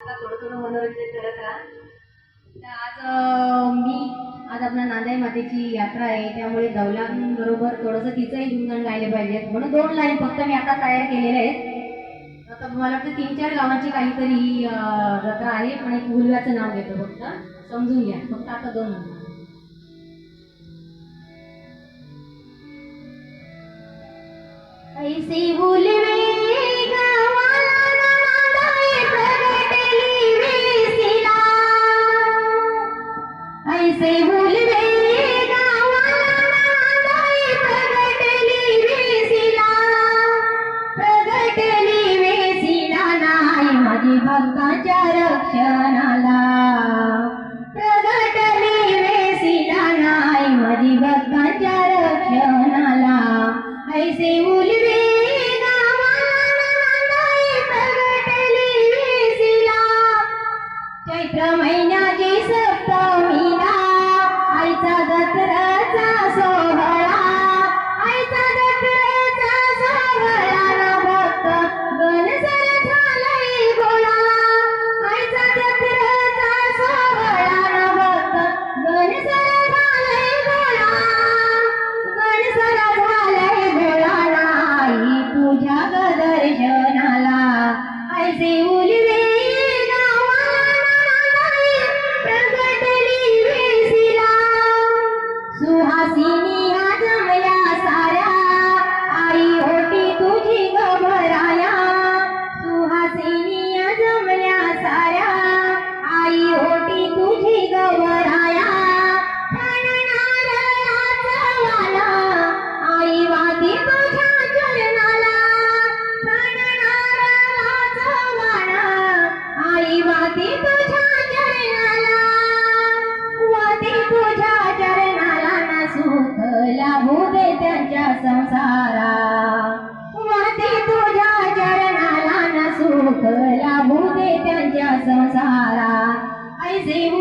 आता थोडं थोडं मनोरंजन करत राहा. आज मी आज आपल्या नांदाई मातेची यात्रा आहे. त्यामुळे दौलांबरोबर थोडंसं तिचंही गुणगान गायले पाहिजेत म्हणून दोन लाईन फक्त मी आता तयार केलेल्या आहेत. आता मला वाटतं तीन चार गावांची काहीतरी जत्रा आहे. पण एक गुलव्याचं नाव घेतो फक्त. समजून घ्या. फक्त आता दोन म्हणणार. ऐसे बोलवे भक्ताच्या रक्षणाला. प्रगटली वेसिला नाही माझी भक्ताच्या रक्षणाला. ऐसे उलवे प्रगटली वेसिला चैत्र महिन्यात दर्शनाला ऐसे दे त्यांच्या संसारा. वादी तुझ्या चरणाला ना सुख लाभू दे त्यांच्या संसारा. ऐसे